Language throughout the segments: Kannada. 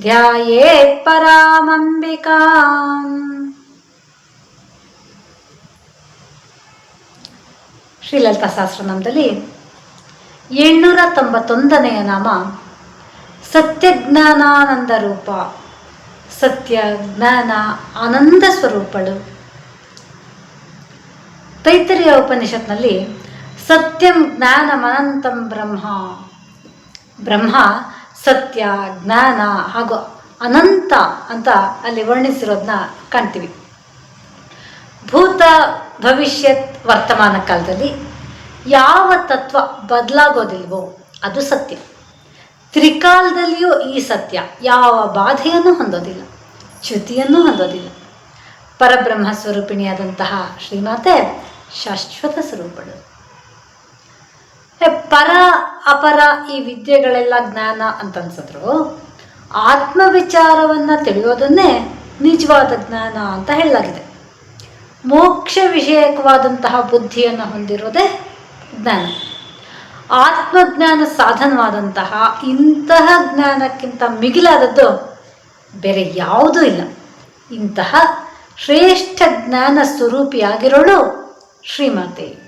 ಧ್ಯಾಯೇತ್ ಪರಾಮಂಬಿಕಾಂ. ಶ್ರೀಲಲಿತಾ ಸಹಸ್ರನಾಮದಲ್ಲಿ ಏಳ್ನೂರ ತೊಂಬತ್ತೊಂದನೆಯ ನಾಮ ಸತ್ಯಜ್ಞಾನಾನಂದ ರೂಪ. ಸತ್ಯ ಜ್ಞಾನ ಆನಂದ ಸ್ವರೂಪಳು. ತೈತರಿಯ ಉಪನಿಷತ್ನಲ್ಲಿ ಸತ್ಯಂ ಜ್ಞಾನಮನಂತಂ ಬ್ರಹ್ಮ. ಬ್ರಹ್ಮ ಸತ್ಯ ಜ್ಞಾನ ಹಾಗೂ ಅನಂತ ಅಂತ ಅಲ್ಲಿ ವರ್ಣಿಸಿರೋದನ್ನ ಕಾಣ್ತೀವಿ. ಭೂತ ಭವಿಷ್ಯತ್ ವರ್ತಮಾನ ಕಾಲದಲ್ಲಿ ಯಾವ ತತ್ವ ಬದಲಾಗೋದಿಲ್ವೋ ಅದು ಸತ್ಯ. ತ್ರಿಕಾಲದಲ್ಲಿಯೂ ಈ ಸತ್ಯ ಯಾವ ಬಾಧೆಯನ್ನು ಹೊಂದೋದಿಲ್ಲ ಚ್ಯುತಿಯನ್ನು ಹೊಂದೋದಿಲ್ಲ. ಪರಬ್ರಹ್ಮ ಸ್ವರೂಪಿಣಿಯಾದಂತಹ ಶ್ರೀಮಾತೆ ಶಾಶ್ವತ ಸ್ವರೂಪಳು. ಏ, ಪರ, ಅಪರ ಈ ವಿದ್ಯೆಗಳೆಲ್ಲ ಜ್ಞಾನ ಅಂತ ಅನ್ಸಿದ್ರು. ಆತ್ಮವಿಚಾರವನ್ನು ತಿಳಿಯೋದನ್ನೇ ನಿಜವಾದ ಜ್ಞಾನ ಅಂತ ಹೇಳಲಾಗಿದೆ. ಮೋಕ್ಷ ವಿಷಯಕವಾದಂತಹ ಬುದ್ಧಿಯನ್ನು ಹೊಂದಿರೋದೇ ಜ್ಞಾನ. ಆತ್ಮಜ್ಞಾನ ಸಾಧನವಾದಂತಹ ಇಂತಹ ಜ್ಞಾನಕ್ಕಿಂತ ಮಿಗಿಲಾದದ್ದು ಬೇರೆ ಯಾವುದೂ ಇಲ್ಲ. ಇಂತಹ ಶ್ರೇಷ್ಠ ಜ್ಞಾನ ಸ್ವರೂಪಿಯಾಗಿರೋಳು ಶ್ರೀಮಾತೆ.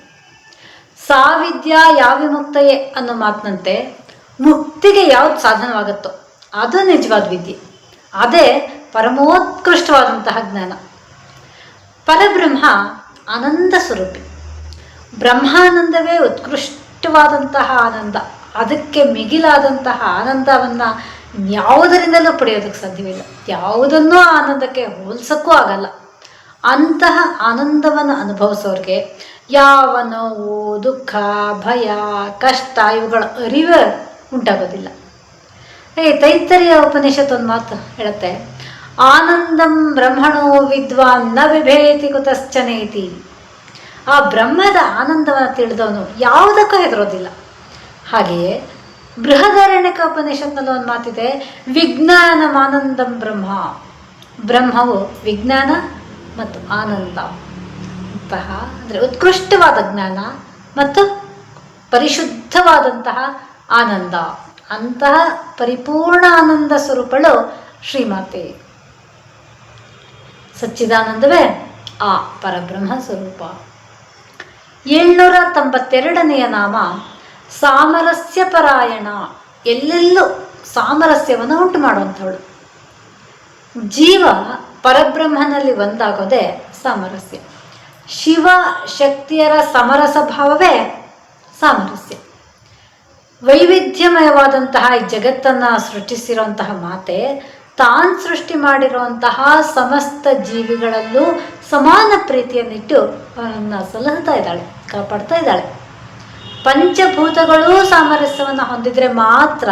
ಸಾವಿದ್ಯಾ ಯಾವಿಮುಕ್ತಯೇ ಅನ್ನೋ ಮಾತಿನಂತೆ ಮುಕ್ತಿಗೆ ಯಾವ್ದು ಸಾಧನವಾಗುತ್ತೋ ಅದು ನಿಜವಾದ ವಿದ್ಯೆ. ಅದೇ ಪರಮೋತ್ಕೃಷ್ಟವಾದಂತಹ ಜ್ಞಾನ. ಪರಬ್ರಹ್ಮ ಆನಂದ ಸ್ವರೂಪಿ. ಬ್ರಹ್ಮಾನಂದವೇ ಉತ್ಕೃಷ್ಟವಾದಂತಹ ಆನಂದ. ಅದಕ್ಕೆ ಮಿಗಿಲಾದಂತಹ ಆನಂದವನ್ನು ಯಾವುದರಿಂದಲೂ ಪಡೆಯೋದಕ್ಕೆ ಸಾಧ್ಯವಿಲ್ಲ. ಯಾವುದನ್ನೂ ಆನಂದಕ್ಕೆ ಹೋಲಿಸೋಕ್ಕೂ ಆಗಲ್ಲ. ಅಂತಹ ಆನಂದವನ್ನು ಅನುಭವಿಸೋರಿಗೆ ಯಾವ ನೋವು ದುಃಖ, ಭಯ, ಕಷ್ಟ, ಇವುಗಳ ಅರಿವು ಉಂಟಾಗೋದಿಲ್ಲ. ಏ ತೈತರಿಯ ಉಪನಿಷತ್ ಒಂದು ಮಾತು ಹೇಳುತ್ತೆ, ಆನಂದಂ ಬ್ರಹ್ಮಣೋ ವಿದ್ವಾನ್ನ ವಿಭೇತಿ ಕುತಶ್ಚನೇತಿ. ಆ ಬ್ರಹ್ಮದ ಆನಂದವನ್ನು ತಿಳಿದವನು ಯಾವುದಕ್ಕೂ ಹೆದರೋದಿಲ್ಲ. ಹಾಗೆಯೇ ಬೃಹದಾರಣ್ಯಕ ಉಪನಿಷತ್ನಲ್ಲಿ ಒಂದು ಮಾತಿದೆ, ವಿಜ್ಞಾನಮಾನಂದಂ ಬ್ರಹ್ಮ. ಬ್ರಹ್ಮವು ವಿಜ್ಞಾನ ಮತ್ತು ಆನಂದ. ಅಂತಹ ಅಂದರೆ ಉತ್ಕೃಷ್ಟವಾದ ಜ್ಞಾನ ಮತ್ತು ಪರಿಶುದ್ಧವಾದಂತಹ ಆನಂದ. ಅಂತಹ ಪರಿಪೂರ್ಣ ಆನಂದ ಸ್ವರೂಪಳು ಶ್ರೀಮಾತೆ. ಸಚ್ಚಿದಾನಂದವೇ ಆ ಪರಬ್ರಹ್ಮ ಸ್ವರೂಪ. ಏಳ್ನೂರ ತೊಂಬತ್ತೆರಡನೆಯ ನಾಮ ಸಾಮರಸ್ಯ ಪರಾಯಣ ಎಲ್ಲೆಲ್ಲೂ ಸಾಮರಸ್ಯವನ್ನು ಉಂಟು ಮಾಡುವಂಥವಳು. ಜೀವ ಪರಬ್ರಹ್ಮನಲ್ಲಿ ಒಂದಾಗೋದೇ ಸಾಮರಸ್ಯ. ಶಿವ ಶಕ್ತಿಯರ ಸಮರಸ ಭಾವವೇ ಸಾಮರಸ್ಯ. ವೈವಿಧ್ಯಮಯವಾದಂತಹ ಈ ಜಗತ್ತನ್ನು ಸೃಷ್ಟಿಸಿರುವಂತಹ ಮಾತೆ, ತಾನು ಸೃಷ್ಟಿ ಮಾಡಿರುವಂತಹ ಸಮಸ್ತ ಜೀವಿಗಳಲ್ಲೂ ಸಮಾನ ಪ್ರೀತಿಯನ್ನಿಟ್ಟು ಅವನನ್ನು ಸಲಹುತ್ತಾ ಇದ್ದಾಳೆ, ಕಾಪಾಡ್ತಾ ಇದ್ದಾಳೆ. ಪಂಚಭೂತಗಳೂ ಸಾಮರಸ್ಯವನ್ನು ಹೊಂದಿದ್ರೆ ಮಾತ್ರ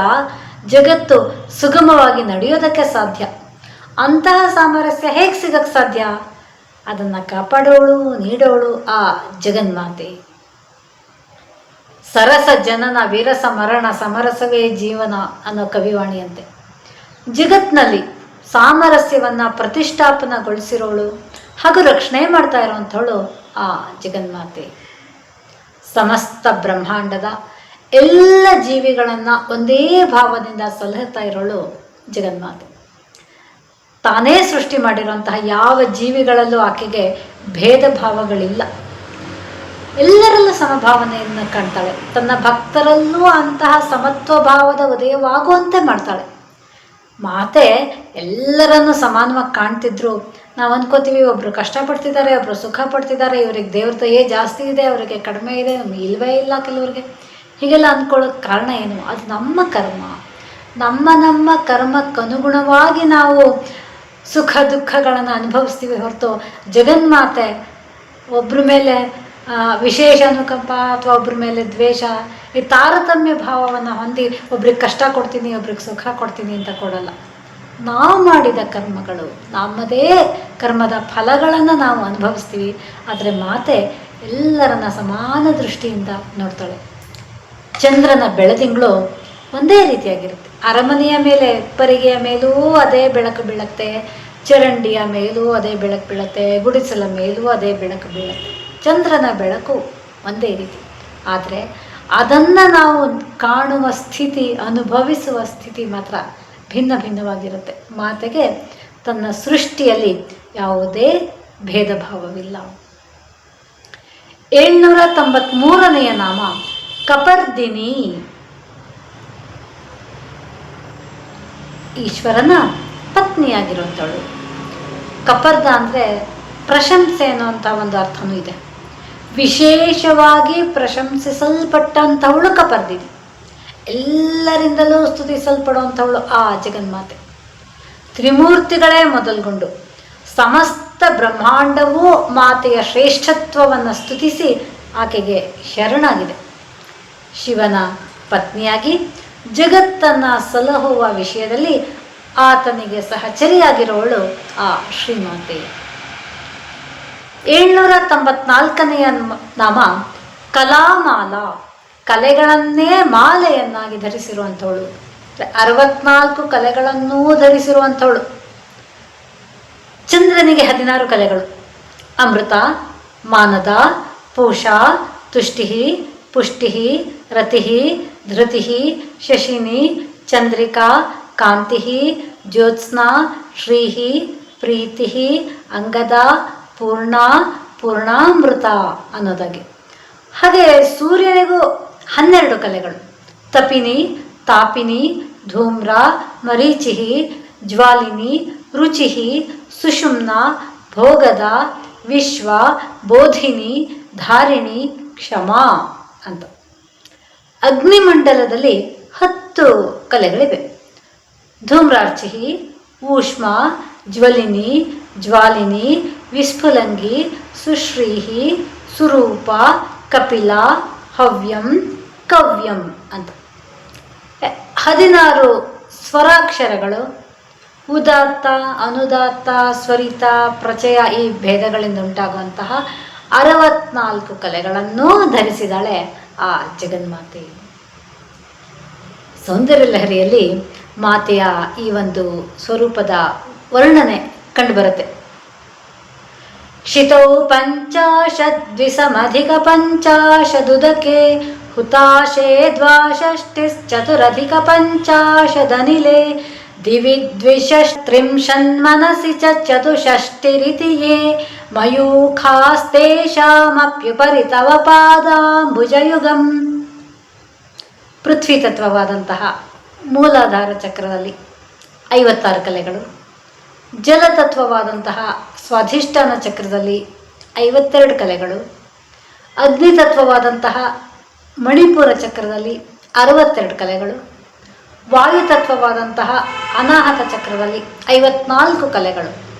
ಜಗತ್ತು ಸುಗಮವಾಗಿ ನಡೆಯೋದಕ್ಕೆ ಸಾಧ್ಯ. ಅಂತಹ ಸಾಮರಸ್ಯ ಹೇಗೆ ಸಿಗಕ್ಕೆ ಸಾಧ್ಯ? ಅದನ್ನು ಕಾಪಾಡೋಳು, ನೀಡೋಳು ಆ ಜಗನ್ಮಾತೆ. ಸರಸ ಜನನ, ವೀರಸ ಮರಣ, ಸಮರಸವೇ ಜೀವನ ಅನ್ನೋ ಕವಿವಾಣಿಯಂತೆ. ಜಗತ್ನಲ್ಲಿ ಸಾಮರಸ್ಯವನ್ನು ಪ್ರತಿಷ್ಠಾಪನಗೊಳಿಸಿರೋಳು, ಹಾಗೂ ರಕ್ಷಣೆ ಮಾಡ್ತಾ ಇರುವಂಥವಳು ಆ ಜಗನ್ಮಾತೆ. ಸಮಸ್ತ ಬ್ರಹ್ಮಾಂಡದ ಎಲ್ಲ ಜೀವಿಗಳನ್ನು ಒಂದೇ ಭಾವದಿಂದ ಸಲಹುತ್ತಾ ಇರೋಳು ಜಗನ್ಮಾತೆ. ತಾನೇ ಸೃಷ್ಟಿ ಮಾಡಿರುವಂತಹ ಯಾವ ಜೀವಿಗಳಲ್ಲೂ ಆಕೆಗೆ ಭೇದ ಭಾವಗಳಿಲ್ಲ ಎಲ್ಲರಲ್ಲೂ ಸಮಭಾವನೆಯನ್ನು ಕಾಣ್ತಾಳೆ. ತನ್ನ ಭಕ್ತರಲ್ಲೂ ಅಂತಹ ಸಮತ್ವ ಭಾವದ ಉದಯವಾಗುವಂತೆ ಮಾಡ್ತಾಳೆ. ಮಾತೆ ಎಲ್ಲರನ್ನು ಸಮಾನವಾಗಿ ಕಾಣ್ತಿದ್ರು. ನಾವು ಅನ್ಕೋತೀವಿ, ಒಬ್ರು ಕಷ್ಟಪಡ್ತಿದ್ದಾರೆ, ಒಬ್ರು ಸುಖ ಪಡ್ತಿದ್ದಾರೆ, ಇವ್ರಿಗೆ ದೇವ್ರ ದಯೆ ಜಾಸ್ತಿ ಇದೆ, ಅವರಿಗೆ ಕಡಿಮೆ ಇದೆ ಇಲ್ವೇ ಇಲ್ಲ ಕೆಲವರಿಗೆ. ಹೀಗೆಲ್ಲ ಅಂದ್ಕೊಳ್ಳೋಕೆ ಕಾರಣ ಏನು? ಅದು ನಮ್ಮ ಕರ್ಮ. ನಮ್ಮ ನಮ್ಮ ಕರ್ಮಕ್ಕನುಗುಣವಾಗಿ ನಾವು ಸುಖ ದುಃಖಗಳನ್ನು ಅನುಭವಿಸ್ತೀವಿ ಹೊರತು ಜಗನ್ಮಾತೆ ಒಬ್ಬರ ಮೇಲೆ ವಿಶೇಷ ಅನುಕಂಪ ಅಥವಾ ಒಬ್ಬರ ಮೇಲೆ ದ್ವೇಷ, ಈ ತಾರತಮ್ಯ ಭಾವವನ್ನು ಹೊಂದಿ ಒಬ್ರಿಗೆ ಕಷ್ಟ ಕೊಡ್ತೀನಿ, ಒಬ್ರಿಗೆ ಸುಖ ಕೊಡ್ತೀನಿ ಅಂತ ಕೊಡಲ್ಲ. ನಾವು ಮಾಡಿದ ಕರ್ಮಗಳು, ನಮ್ಮದೇ ಕರ್ಮದ ಫಲಗಳನ್ನು ನಾವು ಅನುಭವಿಸ್ತೀವಿ, ಆದರೆ ಮಾತೆ ಎಲ್ಲರನ್ನ ಸಮಾನ ದೃಷ್ಟಿಯಿಂದ ನೋಡ್ತಾಳೆ. ಚಂದ್ರನ ಬೆಳದಿಂಗಳು ಒಂದೇ ರೀತಿಯಾಗಿರುತ್ತೆ. ಅರಮನೆಯ ಮೇಲೆ, ಪರಿಗೆಯ ಮೇಲೂ ಅದೇ ಬೆಳಕು ಬೀಳುತ್ತೆ. ಚರಂಡಿಯ ಮೇಲೂ ಅದೇ ಬೆಳಕು ಬೀಳುತ್ತೆ. ಗುಡಿಸಲ ಮೇಲೂ ಅದೇ ಬೆಳಕು ಬೀಳತ್ತೆ. ಚಂದ್ರನ ಬೆಳಕು ಒಂದೇ ರೀತಿ. ಆದರೆ ಅದನ್ನು ನಾವು ಕಾಣುವ ಸ್ಥಿತಿ, ಅನುಭವಿಸುವ ಸ್ಥಿತಿ ಮಾತ್ರ ಭಿನ್ನ ಭಿನ್ನವಾಗಿರುತ್ತೆ. ಮಾತೆಗೆ ತನ್ನ ಸೃಷ್ಟಿಯಲ್ಲಿ ಯಾವುದೇ ಭೇದ ಭಾವವಿಲ್ಲ ಏಳ್ನೂರ ತೊಂಬತ್ಮೂರನೆಯ ನಾಮ ಕಪರ್ದಿನಿ. ಈಶ್ವರನ ಪತ್ನಿಯಾಗಿರುವಂಥವಳು ಕಪರ್ದ ಅಂದರೆ ಪ್ರಶಂಸೆ ಅನ್ನುವಂಥ ಒಂದು ಅರ್ಥನೂ ಇದೆ. ವಿಶೇಷವಾಗಿ ಪ್ರಶಂಸಿಸಲ್ಪಟ್ಟಂಥವಳು ಕಪರ್ದಿನಿ ಎಲ್ಲರಿಂದಲೂ ಸ್ತುತಿಸಲ್ಪಡುವಂಥವಳು ಆ ಜಗನ್ಮಾತೆ. ತ್ರಿಮೂರ್ತಿಗಳೇ ಮೊದಲುಗೊಂಡು. ಸಮಸ್ತ ಬ್ರಹ್ಮಾಂಡವೂ ಮಾತೆಯ ಶ್ರೇಷ್ಠತ್ವವನ್ನು ಸ್ತುತಿಸಿ ಆಕೆಗೆ ಶರಣಾಗಿದೆ. ಶಿವನ ಪತ್ನಿಯಾಗಿ ಜಗತ್ತನ್ನು ಸಲಹುವ ವಿಷಯದಲ್ಲಿ ಆತನಿಗೆ ಸಹಚರಿಯಾಗಿರೋಳು ಆ ಶ್ರೀಮಾತೆ. ಏಳ್ನೂರ ತೊಂಬತ್ನಾಲ್ಕನೆಯ ನಾಮ ಕಲಾಮಾಲ ಕಲೆಗಳನ್ನೇ ಮಾಲೆಯನ್ನಾಗಿ ಧರಿಸಿರುವಂಥವಳು. ಅರವತ್ನಾಲ್ಕು ಕಲೆಗಳನ್ನೂ ಧರಿಸಿರುವಂಥವಳು. ಚಂದ್ರನಿಗೆ ಹದಿನಾರು ಕಲೆಗಳು. ಅಮೃತ, ಮಾನದ, ಪೂಷಾ, ತುಷ್ಟಿಹಿ, ಪುಷ್ಟಿಹಿ ರತಿ ಧೃತಿ ಶಶಿನಿ ಚಂದ್ರಿಕಾ ಕಾಂತಿ ಜ್ಯೋತ್ಸ್ನಾ ಶ್ರೀ ಪ್ರೀತಿ ಅಂಗದ ಪೂರ್ಣ ಪೂರ್ಣಾಮೃತ ಅನ್ನೋದಾಗಿ. ಹಾಗೆ ಸೂರ್ಯನಿಗೂ ಹನ್ನೆರಡು ಕಲೆಗಳು. ತಪಿನಿ, ತಾಪಿನಿ, ಧೂಮ್ರ ಮರೀಚಿ ಜ್ವಾಲಿನಿ ರುಚಿ ಸುಷುಮ್ನ, ಭೋಗದ, ವಿಶ್ವ, ಬೋಧಿನಿ, ಧಾರಿಣಿ, ಕ್ಷಮಾ ಅಂತ. ಅಗ್ನಿಮಂಡಲದಲ್ಲಿ ಹತ್ತು ಕಲೆಗಳಿವೆ. ಧೂಮ್ರಾರ್ಚಿಹಿ, ಊಷ್ಮ, ಜ್ವಲಿನಿ, ಜ್ವಾಲಿನಿ, ವಿಸ್ಫುಲಂಗಿ, ಸುಶ್ರೀಹಿ, ಸುರೂಪ, ಕಪಿಲ, ಹವ್ಯಂ, ಕವ್ಯಂ ಅಂತ. ಹದಿನಾರು ಸ್ವರಾಕ್ಷರಗಳು. ಉದಾತ್ತ, ಅನುದಾತ್ತ, ಸ್ವರಿತ, ಪ್ರಚಯ ಈ ಭೇದಗಳಿಂದ ಉಂಟಾಗುವಂತಹ ಅರವತ್ನಾಲ್ಕು ಕಲೆಗಳನ್ನು ಧರಿಸಿದಾಳೆ ಆ ಜಗನ್ಮಾತೆ. ಸೌಂದರ್ಯ ಲಹರಿಯಲ್ಲಿ ಮಾತೆಯ ಈ ಒಂದು ಸ್ವರೂಪದ ವರ್ಣನೆ ಕಂಡುಬರುತ್ತೆ. ಕ್ಷಿತೌ ಪಂಚಾಶದ್ವಿಸಮಧಿಕ ಪಂಚಾಶದುದಕೆ ಹುತಾಶೆ ದ್ವಾಷಷ್ಟಿಶ್ಚತುರಧಿಕ ಪಂಚಾಶದನಿಲೆ ದಿವಿ ಮನಸಿ ಚ ಚತುಷಷ್ಟಿರಿತಿ ಯೇ ಮಯೂಖಾಸ್ತೇಷಾಮಪ್ಯುಪರಿ ತವ ಪಾದಾಂಬುಜಯುಗಂ ಪೃಥ್ವಿ ತತ್ವವಾದಂತಹ ಮೂಲಾಧಾರ ಚಕ್ರದಲ್ಲಿ ಐವತ್ತಾರು ಕಲೆಗಳು. ಜಲತತ್ವವಾದಂತಹ ಸ್ವಾಧಿಷ್ಠಾನ ಚಕ್ರದಲ್ಲಿ ಐವತ್ತೆರಡು ಕಲೆಗಳು. ಅಗ್ನಿತತ್ವವಾದಂತಹ ಮಣಿಪುರ ಚಕ್ರದಲ್ಲಿ ಅರವತ್ತೆರಡು ಕಲೆಗಳು. ವಾಯುತತ್ವವಾದಂತಹ ಅನಾಹತ ಚಕ್ರದಲ್ಲಿ ಐವತ್ನಾಲ್ಕು ಕಲೆಗಳು.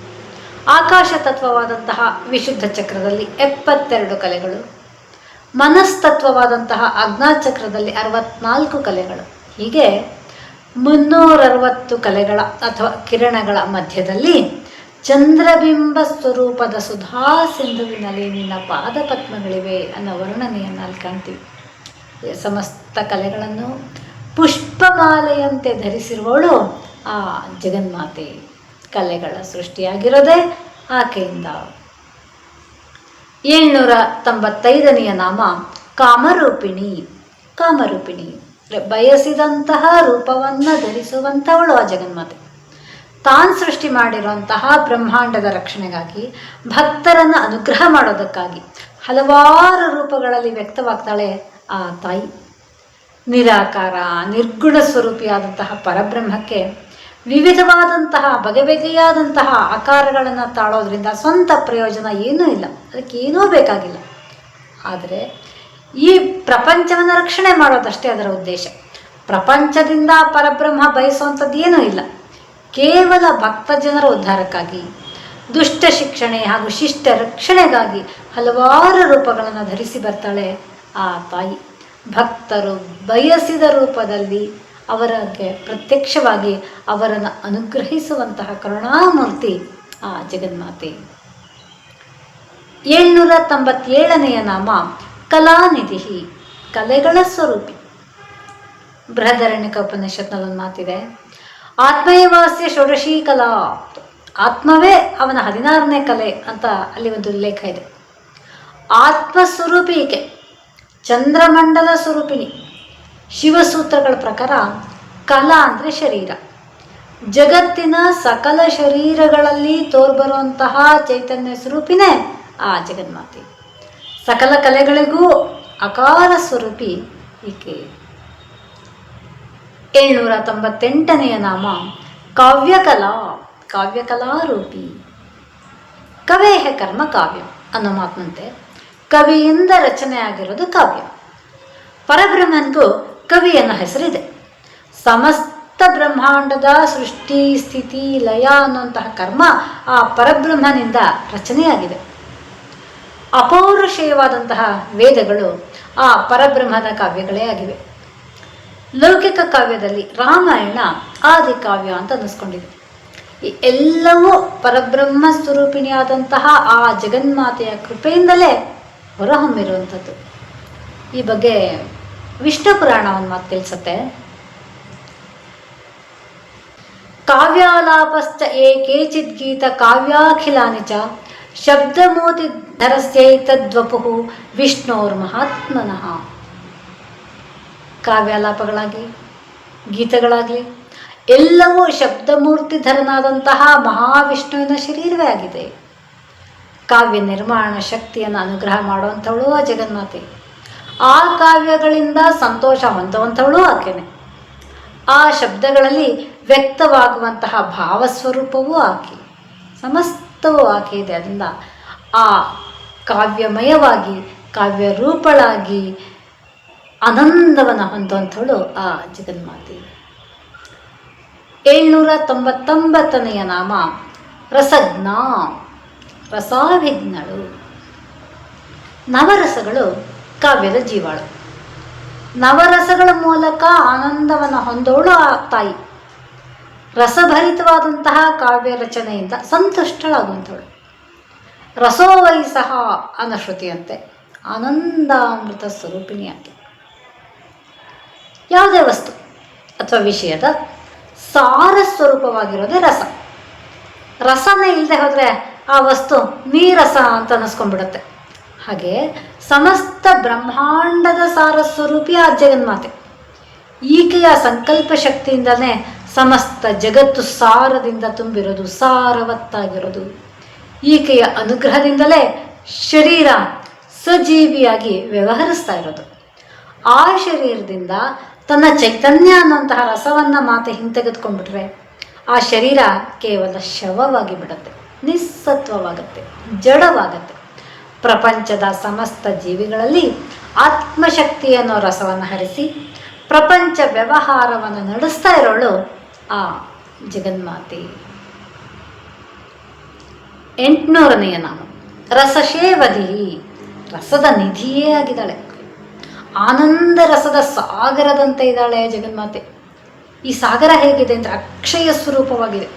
ಆಕಾಶ ತತ್ವವಾದಂತಹ ವಿಶುದ್ಧ ಚಕ್ರದಲ್ಲಿ ಎಪ್ಪತ್ತೆರಡು ಕಲೆಗಳು, ಮನಸ್ತತ್ವವಾದಂತಹ ಅಗ್ನಾಚಕ್ರದಲ್ಲಿ ಅರವತ್ನಾಲ್ಕು ಕಲೆಗಳು. ಹೀಗೆ ಮುನ್ನೂರರವತ್ತು ಕಲೆಗಳ ಅಥವಾ ಕಿರಣಗಳ ಮಧ್ಯದಲ್ಲಿ ಚಂದ್ರಬಿಂಬ ಸ್ವರೂಪದ ಸುಧಾ ಸಿಂಧುವಿನಲ್ಲಿ ನಿನ್ನ ಪಾದಪದ್ಮಗಳಿವೆ ಅನ್ನೋ ವರ್ಣನೆಯನ್ನು ಅಲ್ಲಿ ಕಾಣ್ತೀವಿ. ಸಮಸ್ತ ಕಲೆಗಳನ್ನು ಪುಷ್ಪಮಾಲೆಯಂತೆ ಧರಿಸಿರುವವಳು ಆ ಜಗನ್ಮಾತೆ. ಕಲೆಗಳ ಸೃಷ್ಟಿಯಾಗಿರೋದೇ ಆಕೆಯಿಂದ. ಏಳ್ನೂರ ತೊಂಬತ್ತೈದನೆಯ ನಾಮ ಕಾಮರೂಪಿಣಿ. ಕಾಮರೂಪಿಣಿ ಬಯಸಿದಂತಹ ರೂಪವನ್ನು ಧರಿಸುವಂಥವಳು ಆ ಜಗನ್ಮಾತೆ. ತಾನು ಸೃಷ್ಟಿ ಮಾಡಿರುವಂತಹ ಬ್ರಹ್ಮಾಂಡದ ರಕ್ಷಣೆಗಾಗಿ ಭಕ್ತರನ್ನು ಅನುಗ್ರಹ ಮಾಡೋದಕ್ಕಾಗಿ ಹಲವಾರು ರೂಪಗಳಲ್ಲಿ ವ್ಯಕ್ತವಾಗ್ತಾಳೆ ಆ ತಾಯಿ. ನಿರಾಕಾರ, ನಿರ್ಗುಣ ಸ್ವರೂಪಿಯಾದಂತಹ ಪರಬ್ರಹ್ಮಕ್ಕೆ ವಿವಿಧವಾದಂತಹ ಬಗೆ ಬಗೆಯಾದಂತಹ ಆಕಾರಗಳನ್ನು ತಾಳೋದ್ರಿಂದ ಸ್ವಂತ ಪ್ರಯೋಜನ ಏನೂ ಇಲ್ಲ. ಅದಕ್ಕೆ ಏನೂ ಬೇಕಾಗಿಲ್ಲ. ಆದರೆ, ಈ ಪ್ರಪಂಚವನ್ನು ರಕ್ಷಣೆ ಮಾಡೋದಷ್ಟೇ ಅದರ ಉದ್ದೇಶ. ಪ್ರಪಂಚದಿಂದ ಪರಬ್ರಹ್ಮ ಬಯಸುವಂಥದ್ದು ಏನೂ ಇಲ್ಲ. ಕೇವಲ ಭಕ್ತ ಜನರ ಉದ್ಧಾರಕ್ಕಾಗಿ, ದುಷ್ಟ ಶಿಕ್ಷಣೆ ಹಾಗೂ ಶಿಷ್ಟ ರಕ್ಷಣೆಗಾಗಿ ಹಲವಾರು ರೂಪಗಳನ್ನು ಧರಿಸಿ ಬರ್ತಾಳೆ ಆ ತಾಯಿ. ಭಕ್ತರು ಬಯಸಿದ ರೂಪದಲ್ಲಿ ಅವರಿಗೆ ಪ್ರತ್ಯಕ್ಷವಾಗಿ ಅವರನ್ನು ಅನುಗ್ರಹಿಸುವಂತಹ ಕರುಣಾಮೂರ್ತಿ ಆ ಜಗನ್ಮಾತೆ. ಏಳ್ನೂರ ತೊಂಬತ್ತೇಳನೆಯ ನಾಮ ಕಲಾನಿಧಿ ಕಲೆಗಳ ಸ್ವರೂಪಿ. ಬೃಹದರಣ್ಯಕ ಉಪನಿಷತ್ನಲ್ಲಿ ಒಂದು ಮಾತಿದೆ ಆತ್ಮೇವಾಸ್ಯ ಷೋಡಶಿ ಕಲಾ. ಆತ್ಮವೇ ಅವನ ಹದಿನಾರನೇ ಕಲೆ ಅಂತ ಅಲ್ಲಿ ಒಂದು ಉಲ್ಲೇಖ ಇದೆ. ಆತ್ಮಸ್ವರೂಪಿ ಈಕೆ ಚಂದ್ರಮಂಡಲ ಸ್ವರೂಪಿಣಿ. ಶಿವಸೂತ್ರಗಳ ಪ್ರಕಾರ ಕಲಾ ಅಂದರೆ ಶರೀರ. ಜಗತ್ತಿನ ಸಕಲ ಶರೀರಗಳಲ್ಲಿ ತೋರ್ಬರುವಂತಹ ಚೈತನ್ಯ ಸ್ವರೂಪಿನೇ ಆ ಜಗನ್ಮಾತೆ. ಸಕಲ ಕಲೆಗಳಿಗೂ ಅಕಾರ ಸ್ವರೂಪಿ ಈಕೆ. ಏಳ್ನೂರ ತೊಂಬತ್ತೆಂಟನೆಯ ನಾಮ ಕಾವ್ಯಕಲಾ ಕಾವ್ಯಕಲಾ ರೂಪಿ. ಕವೇಹ ಕರ್ಮ ಕಾವ್ಯ ಅನ್ನೋ ಮಾತಿನಂತೆ ಕವಿಯಿಂದ ರಚನೆ ಆಗಿರೋದು ಕಾವ್ಯ. ಪರಬ್ರಹ್ಮನಿಗೂ ಕವಿ ಅನ್ನೋ ಹೆಸರಿದೆ. ಸಮಸ್ತ ಬ್ರಹ್ಮಾಂಡದ ಸೃಷ್ಟಿ, ಸ್ಥಿತಿ, ಲಯ ಅನ್ನುವಂತಹ ಕರ್ಮ ಆ ಪರಬ್ರಹ್ಮನಿಂದ ರಚನೆಯಾಗಿದೆ. ಅಪೌರುಷೇಯವಾದಂತಹ ವೇದಗಳು ಆ ಪರಬ್ರಹ್ಮದ ಕಾವ್ಯಗಳೇ ಆಗಿವೆ. ಲೌಕಿಕ ಕಾವ್ಯದಲ್ಲಿ ರಾಮಾಯಣ ಆದಿ ಕಾವ್ಯ ಅಂತ ಅನ್ನಿಸ್ಕೊಂಡಿದೆ. ಈ ಎಲ್ಲವೂ ಪರಬ್ರಹ್ಮ ಸ್ವರೂಪಿಣಿಯಾದಂತಹ ಆ ಜಗನ್ಮಾತೆಯ ಕೃಪೆಯಿಂದಲೇ ಹೊರಹೊಮ್ಮಿರುವಂಥದ್ದು. ಈ ಬಗ್ಗೆ ವಿಷ್ಣು ಪುರಾಣ ಒಂದು ಮಾತು ತಿಳಿಸುತ್ತೆ. ಕಾವ್ಯಾಲಾಪಶ್ಚ ಏ ಕೇಚಿತ್ ಗೀತ ಕಾವ್ಯಾಖಿಲಾನಿ ಚ ಶಬ್ದಮೋತಿಧರಸ್ಯೈತದ್ವಪು ವಿಷ್ಣೋರ್ ಮಹಾತ್ಮನಃ. ಕಾವ್ಯಾಲಾಪಗಳಾಗಲಿ, ಗೀತೆಗಳಾಗಲಿ, ಎಲ್ಲವೂ ಶಬ್ದಮೂರ್ತಿಧರನಾದಂತಹ ಮಹಾವಿಷ್ಣುವಿನ ಶರೀರವೇ ಆಗಿದೆ. ಕಾವ್ಯ ನಿರ್ಮಾಣ ಶಕ್ತಿಯನ್ನು ಅನುಗ್ರಹ ಮಾಡುವಂಥವಳು ಆ ಜಗನ್ಮಾತೆ. ಆ ಕಾವ್ಯಗಳಿಂದ ಸಂತೋಷ ಹೊಂದುವಂಥವಳು ಆಕೆನೆ. ಆ ಶಬ್ದಗಳಲ್ಲಿ ವ್ಯಕ್ತವಾಗುವಂತಹ ಭಾವಸ್ವರೂಪವೂ ಆಕೆ. ಸಮಸ್ತವೂ ಆಕೆ ಇದೆ. ಅದರಿಂದ ಆ ಕಾವ್ಯಮಯವಾಗಿ ಕಾವ್ಯ ರೂಪಳಾಗಿ ಆನಂದವನ್ನು ಹೊಂದುವಂಥವಳು ಆ ಜಗನ್ಮಾತೆ. ಏಳ್ನೂರ ತೊಂಬತ್ತೊಂಬತ್ತನೆಯ ನಾಮ, ರಸಜ್ಞ ರಸಾಭಿಜ್ಞಳು ನವರಸಗಳು ಕಾವ್ಯದ ಜೀವಾಳು. ನವರಸಗಳ ಮೂಲಕ ಆನಂದವನ್ನು ಹೊಂದೋಳು ಆ ತಾಯಿ. ರಸಭರಿತವಾದಂತಹ ಕಾವ್ಯ ರಚನೆಯಿಂದ ಸಂತುಷ್ಟಳಾಗುವಂಥವಳು. ರಸೋವೈ ಸಹ ಅನ್ನೋ ಶ್ರುತಿಯಂತೆ ಆನಂದಾಮೃತ ಸ್ವರೂಪಿಣಿಯಾಗಿ. ಯಾವುದೇ ವಸ್ತು ಅಥವಾ ವಿಷಯದ ಸಾರ ಸ್ವರೂಪವಾಗಿರೋದೇ ರಸ. ರಸನೇ ಇಲ್ಲದೆ ಹೋದರೆ ಆ ವಸ್ತು ನೀರಸ ಅಂತ ಅನ್ನಿಸ್ಕೊಂಡ್ಬಿಡುತ್ತೆ. ಹಾಗೆ ಸಮಸ್ತ ಬ್ರಹ್ಮಾಂಡದ ಸಾರ ಸ್ವರೂಪಿ ಆ ಜಗನ್ಮಾತೆ ಈಕೆಯ ಸಂಕಲ್ಪ ಶಕ್ತಿಯಿಂದಲೇ ಸಮಸ್ತ ಜಗತ್ತು ಸಾರದಿಂದ ತುಂಬಿರೋದು, ಸಾರವತ್ತಾಗಿರೋದು. ಈಕೆಯ ಅನುಗ್ರಹದಿಂದಲೇ ಶರೀರ ಸಜೀವಿಯಾಗಿ ವ್ಯವಹರಿಸ್ತಾ ಇರೋದು. ಆ ಶರೀರದಿಂದ ತನ್ನ ಚೈತನ್ಯ ಅನ್ನುವಂತಹ ರಸವನ್ನು ಮಾತೆ ಹಿಂತೆಗೆದುಕೊಂಡ್ಬಿಟ್ರೆ ಆ ಶರೀರ ಕೇವಲ ಶವವಾಗಿ ಬಿಡುತ್ತೆ, ನಿಸ್ಸತ್ವವಾಗುತ್ತೆ, ಜಡವಾಗುತ್ತೆ. ಪ್ರಪಂಚದ ಸಮಸ್ತ ಜೀವಿಗಳಲ್ಲಿ ಆತ್ಮಶಕ್ತಿ ಅನ್ನೋ ರಸವನ್ನು ಹರಿಸಿ ಪ್ರಪಂಚ ವ್ಯವಹಾರವನ್ನು ನಡೆಸ್ತಾ ಇರೋಳು ಆ ಜಗನ್ಮಾತೆ. ಎಂಟುನೂರನೆಯ ನಾಮ. ರಸಶೇವಧಿ. ರಸದ ನಿಧಿಯೇ ಆಗಿದ್ದಾಳೆ. ಆನಂದ ರಸದ ಸಾಗರದಂತೆ ಇದ್ದಾಳೆ ಜಗನ್ಮಾತೆ. ಈ ಸಾಗರ ಹೇಗಿದೆ ಅಂದರೆ ಅಕ್ಷಯ ಸ್ವರೂಪವಾಗಿದೆ.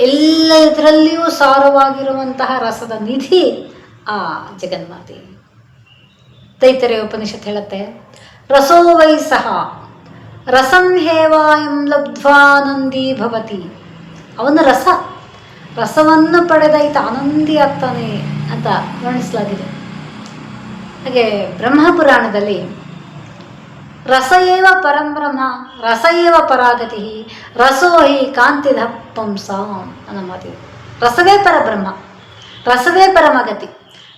ಎಲ್ಲದರಲ್ಲಿಯೂ ಸಾರವಾಗಿರುವಂತಹ ರಸದ ನಿಧಿ ಆ ಜಗನ್ಮಾತೆ. ತೈತರೆ ಉಪನಿಷತ್ ಹೇಳುತ್ತೆ, ರಸೋ ವೈ ಸಹ, ರಸಂ ಹೇವಾಯಂ ಲಬ್ಧ್ವಾನಂದಿ ಭವತಿ. ಅವನ ರಸ, ರಸವನ್ನು ಪಡೆದ ಈತ ಆನಂದಿ ಆಗ್ತಾನೆ ಅಂತ ವರ್ಣಿಸಲಾಗಿದೆ. ಹಾಗೆ ಬ್ರಹ್ಮಪುರಾಣದಲ್ಲಿ, ರಸ ಏವ ಪರಂ ಬ್ರಹ್ಮ, ರಸ ಏವ ಪರಾಗತಿ, ರಸೋ ಹಿ ಕಾಂತಿಧ ಪಂಸ ಅನ್ನೋ ಮಾತಿದೆ ರಸವೇ ಪರಬ್ರಹ್ಮ, ರಸವೇ ಪರಮಗತಿ.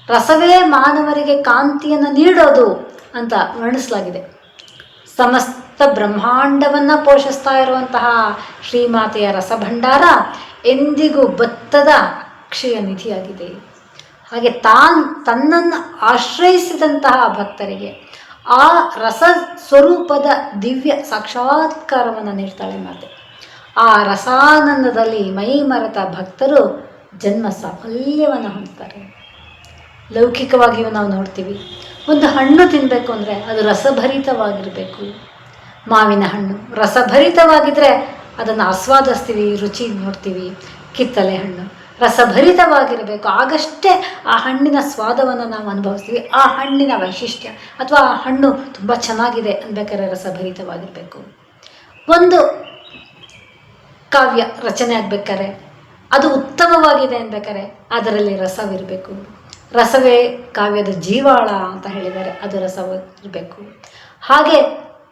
ರಸವೇ ಮಾನವರಿಗೆ ಕಾಂತಿಯನ್ನು ನೀಡೋದು ಅಂತ ವರ್ಣಿಸಲಾಗಿದೆ. ಸಮಸ್ತ ಬ್ರಹ್ಮಾಂಡವನ್ನು ಪೋಷಿಸ್ತಾ ಇರುವಂತಹ ಶ್ರೀಮಾತೆಯ ರಸಭಂಡಾರ ಎಂದಿಗೂ ಬತ್ತದ ಅಕ್ಷಯ ನಿಧಿಯಾಗಿದೆ. ಹಾಗೆ ತಾನ್ ತನ್ನನ್ನು ಆಶ್ರಯಿಸಿದಂತಹ ಭಕ್ತರಿಗೆ ಆ ರಸ ಸ್ವರೂಪದ ದಿವ್ಯ ಸಾಕ್ಷಾತ್ಕಾರವನ್ನು ನೀಡ್ತಾಳೆ ಮಾತೆ. ಆ ರಸಾನಂದದಲ್ಲಿ ಮೈ ಮರೆತ ಭಕ್ತರು ಜನ್ಮ ಸಾಫಲ್ಯವನ್ನು ಹೊಂದ್ತಾರೆ. ಲೌಕಿಕವಾಗಿಯೂ ನಾವು ನೋಡ್ತೀವಿ. ಒಂದು ಹಣ್ಣು ತಿನ್ನಬೇಕು ಅಂದರೆ ಅದು ರಸಭರಿತವಾಗಿರಬೇಕು. ಮಾವಿನ ಹಣ್ಣು ರಸಭರಿತವಾಗಿದ್ದರೆ ಅದನ್ನು ಆಸ್ವಾದಿಸ್ತೀವಿ, ರುಚಿ ನೋಡ್ತೀವಿ. ಕಿತ್ತಲೆ ಹಣ್ಣು ರಸಭರಿತವಾಗಿರಬೇಕು. ಆಗಷ್ಟೇ ಆ ಹಣ್ಣಿನ ಸ್ವಾದವನ್ನು ನಾವು ಅನುಭವಿಸ್ತೀವಿ. ಆ ಹಣ್ಣಿನ ವೈಶಿಷ್ಟ್ಯ ಅಥವಾ ಆ ಹಣ್ಣು ತುಂಬ ಚೆನ್ನಾಗಿದೆ ಅನ್ಬೇಕಾದ್ರೆ ರಸಭರಿತವಾಗಿರಬೇಕು. ಒಂದು ಕಾವ್ಯ ರಚನೆ ಆಗ್ಬೇಕಾದ್ರೆ ಅದು ಉತ್ತಮವಾಗಿದೆ ಅನ್ಬೇಕಾದ್ರೆ ಅದರಲ್ಲಿ ರಸವಿರಬೇಕು. ರಸವೇ ಕಾವ್ಯದ ಜೀವಾಳ ಅಂತ ಹೇಳಿದ್ದಾರೆ. ಅದು ರಸವಿರಬೇಕು ಹಾಗೆ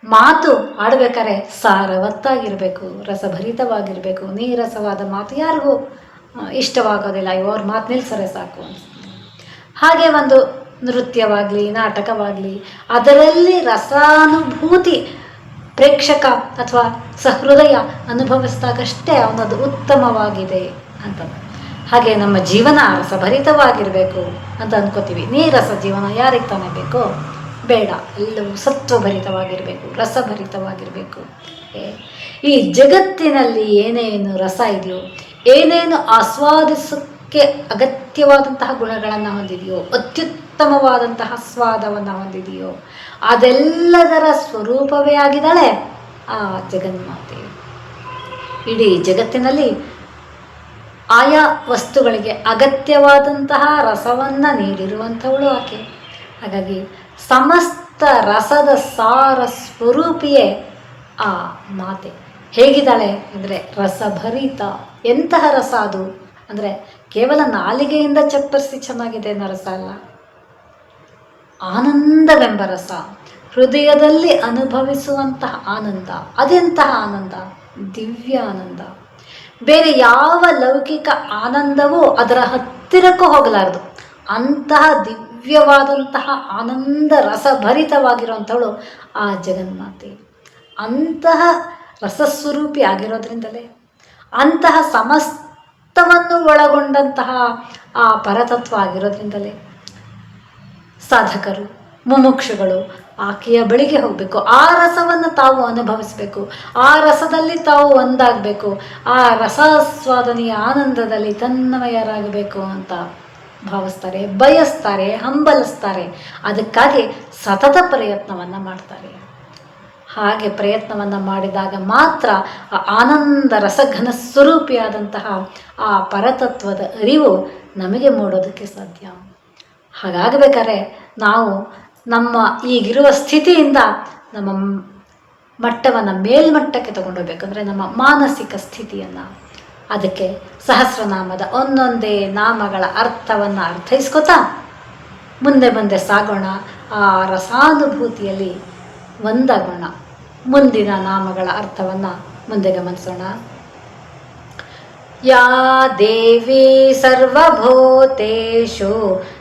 ಮಾತು ಆಡಬೇಕಾದ್ರೆ ಸಾರವತ್ತಾಗಿರಬೇಕು, ರಸಭರಿತವಾಗಿರಬೇಕು. ನೀರಸವಾದ ಮಾತು ಯಾರಿಗೂ ಇಷ್ಟವಾಗೋದಿಲ್ಲ. ಇವ್ರ ಮಾತು ನಿಲ್ಸರೆ ಸಾಕು ಅನಿಸುತ್ತೆ ಹಾಗೆ ಒಂದು ನೃತ್ಯವಾಗಲಿ, ನಾಟಕವಾಗಲಿ, ಅದರಲ್ಲಿ ರಸಾನುಭೂತಿ ಪ್ರೇಕ್ಷಕ ಅಥವಾ ಸಹೃದಯ ಅನುಭವಿಸಿದಾಗಷ್ಟೇ ಅವನದು ಉತ್ತಮವಾಗಿದೆ ಅಂತ ಹಾಗೆ ನಮ್ಮ ಜೀವನ ರಸಭರಿತವಾಗಿರಬೇಕು ಅಂತ ಅನ್ಕೋತೀವಿ. ನೀರಸ ಜೀವನ ಯಾರಿಗೆ ತಾನೇ ಬೇಕೋ? ಬೇಡ, ಎಲ್ಲವೂ ಸತ್ವಭರಿತವಾಗಿರಬೇಕು, ರಸಭರಿತವಾಗಿರಬೇಕು. ಈ ಜಗತ್ತಿನಲ್ಲಿ ಏನೇನು ರಸ ಇದೆಯೋ, ಏನೇನು ಆಸ್ವಾದಿಸೋಕ್ಕೆ ಅಗತ್ಯವಾದಂತಹ ಗುಣಗಳನ್ನು ಹೊಂದಿದೆಯೋ, ಅತ್ಯುತ್ತಮವಾದಂತಹ ಸ್ವಾದವನ್ನು ಹೊಂದಿದೆಯೋ, ಅದೆಲ್ಲದರ ಸ್ವರೂಪವೇ ಆಗಿದ್ದಾಳೆ ಆ ಜಗನ್ಮಾತೆ ಇಡೀ ಜಗತ್ತಿನಲ್ಲಿ ಆಯಾ ವಸ್ತುಗಳಿಗೆ ಅಗತ್ಯವಾದಂತಹ ರಸವನ್ನು ನೀಡಿರುವಂಥವಳು ಆಕೆ. ಹಾಗಾಗಿ ಸಮಸ್ತ ರಸದ ಸಾರ ಸ್ವರೂಪಿಯೇ ಆ ಮಾತೆ. ಹೇಗಿದ್ದಾಳೆ ಅಂದರೆ ರಸಭರಿತ. ಎಂತಹ ರಸ ಅದು? ಅಂದರೆ ಕೇವಲ ನಾಲಿಗೆಯಿಂದ ಚಪ್ಪರಿಸಿ ಚೆನ್ನಾಗಿದೆ ಅನ್ನೋ ರಸ ಅಲ್ಲ. ಆನಂದವೆಂಬ ರಸ. ಹೃದಯದಲ್ಲಿ ಅನುಭವಿಸುವಂತಹ ಆನಂದ. ಅದೆಂತಹ ಆನಂದ? ದಿವ್ಯ ಆನಂದ ಬೇರೆ ಯಾವ ಲೌಕಿಕ ಆನಂದವೂ ಅದರ ಹತ್ತಿರಕ್ಕೂ ಹೋಗಲಾರದು. ಅಂತಹ ದಿವ್ಯವಾದಂತಹ ಆನಂದ ರಸಭರಿತವಾಗಿರುವಂಥವಳು ಆ ಜಗನ್ಮಾತೆ. ಅಂತಹ ರಸಸ್ವರೂಪಿ ಆಗಿರೋದ್ರಿಂದಲೇ ಅಂತಹ ಸಮಸ್ತವನ್ನು ಒಳಗೊಂಡಂತಹ ಆ ಪರತತ್ವ ಆಗಿರೋದ್ರಿಂದಲೇ ಸಾಧಕರು ಮುಮುಕ್ಷುಗಳು. ಆಕೆಯ ಬಳಿಗೆ ಹೋಗಬೇಕು. ಆ ರಸವನ್ನು ತಾವು ಅನುಭವಿಸಬೇಕು. ಆ ರಸದಲ್ಲಿ ತಾವು ಒಂದಾಗಬೇಕು. ಆ ರಸಾಸ್ವಾದನೆಯ ಆನಂದದಲ್ಲಿ ತನ್ನಮಯರಾಗಬೇಕು ಅಂತ ಭಾವಿಸ್ತಾರೆ, ಬಯಸ್ತಾರೆ, ಹಂಬಲಿಸ್ತಾರೆ. ಅದಕ್ಕಾಗಿ ಸತತ ಪ್ರಯತ್ನವನ್ನು ಮಾಡ್ತಾರೆ. ಹಾಗೆ ಪ್ರಯತ್ನವನ್ನು ಮಾಡಿದಾಗ ಮಾತ್ರ ಆ ಆನಂದ ರಸಘನ ಸ್ವರೂಪಿಯಾದಂತಹ ಆ ಪರತತ್ವದ ಅರಿವು ನಮಗೆ ಮೂಡೋದಕ್ಕೆ ಸಾಧ್ಯ. ಹಾಗಾಗಬೇಕಾದ್ರೆ ನಾವು ನಮ್ಮ ಈಗಿರುವ ಸ್ಥಿತಿಯಿಂದ ನಮ್ಮ ಮಟ್ಟವನ್ನು ಮೇಲ್ಮಟ್ಟಕ್ಕೆ ತಗೊಂಡೋಗ್ಬೇಕು. ಅಂದರೆ ನಮ್ಮ ಮಾನಸಿಕ ಸ್ಥಿತಿಯನ್ನು. ಅದಕ್ಕೆ ಸಹಸ್ರನಾಮದ ಒಂದೊಂದೇ ನಾಮಗಳ ಅರ್ಥವನ್ನು ಅರ್ಥೈಸ್ಕೊತಾ ಮುಂದೆ ಮುಂದೆ ಸಾಗೋಣ. ಆ ರಸಾನುಭೂತಿಯಲ್ಲಿ ಒಂದಾಗೋಣ. ಮುಂದಿನ ನಾಮಗಳ ಅರ್ಥವನ್ನು ಮುಂದೆ ಗಮನಿಸೋಣ. ಯಾ ದೇವಿ ಸರ್ವಭೂತೇಷು